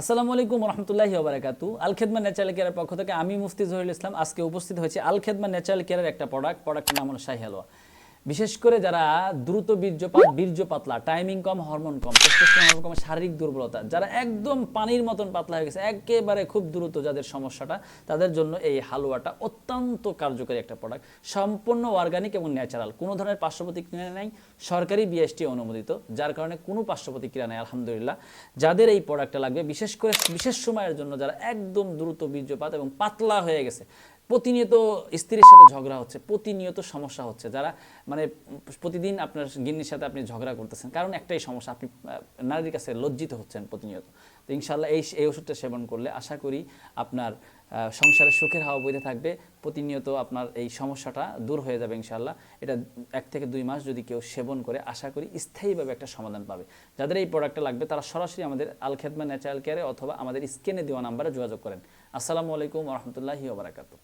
আসসালামু আলাইকুম রহমতুল্লাহি ওবরাকাতু। আল খেদমা ন্যাচারাল কেয়ারের পক্ষ থেকে আমি মুফতি জহিরুল ইসলাম। আজকে উপস্থিত হয়েছে আল খেদমা ন্যাচারাল কেয়ারের একটা প্রোডাক্ট প্রোডাক্টের নাম হলো শাহি হালুয়া বিশেষ করে যারা দ্রুত বীর্যপাত বীর্য পাতলা টাইমিং কম হরমোন কম হরমোন কম, শারীরিক দুর্বলতা, যারা একদম পানির মতন পাতলা হয়ে গেছে, একেবারে খুব দ্রুত যাদের সমস্যাটা, তাদের জন্য এই হালুয়াটা অত্যন্ত কার্যকরী একটা প্রোডাক্ট সম্পূর্ণ অর্গানিক এবং ন্যাচারাল কোনো ধরনের পার্শ্ব প্রতিক্রিয়া নেই, সরকারি বিএসটি অনুমোদিত, যার কারণে কোনো পার্শ্ব প্রতিক্রিয়া নেই, আলহামদুলিল্লাহ। যাদের এই প্রোডাক্টটা লাগবে, বিশেষ করে, বিশেষ সময়ের জন্য যারা একদম দ্রুত বীর্যপাত এবং পাতলা হয়ে গেছে প্রতিনিয়ত স্ত্রীর সাথে ঝগড়া হচ্ছে, প্রতিনিয়ত সমস্যা হচ্ছে। যারা মানে প্রতিদিন আপনার গিন্নির সাথে আপনি ঝগড়া করতেছেন, কারণ একটাই সমস্যা, আপনি নারীর কাছে লজ্জিত হচ্ছেন প্রতিনিয়ত। তো ইনশাল্লাহ এই এই ওষুধটা সেবন করলে আশা করি আপনার সংসারে সুখের হাওয়া বইতে থাকবে, প্রতিনিয়ত আপনার এই সমস্যাটা দূর হয়ে যাবে ইনশাল্লাহ এটা এক থেকে দুই মাস যদি কেউ সেবন করে, আশা করি স্থায়ীভাবে একটা সমাধান পাবে। যাদের এই প্রোডাক্টটা লাগবে, তারা সরাসরি আমাদের আল খেদমা ন্যাচারাল কেয়ারে অথবা আমাদের স্ক্রিনে দেওয়া নাম্বারে যোগাযোগ করেন। আসসালামু আলাইকুম রহমতুল্লাহি ওবরাকাতু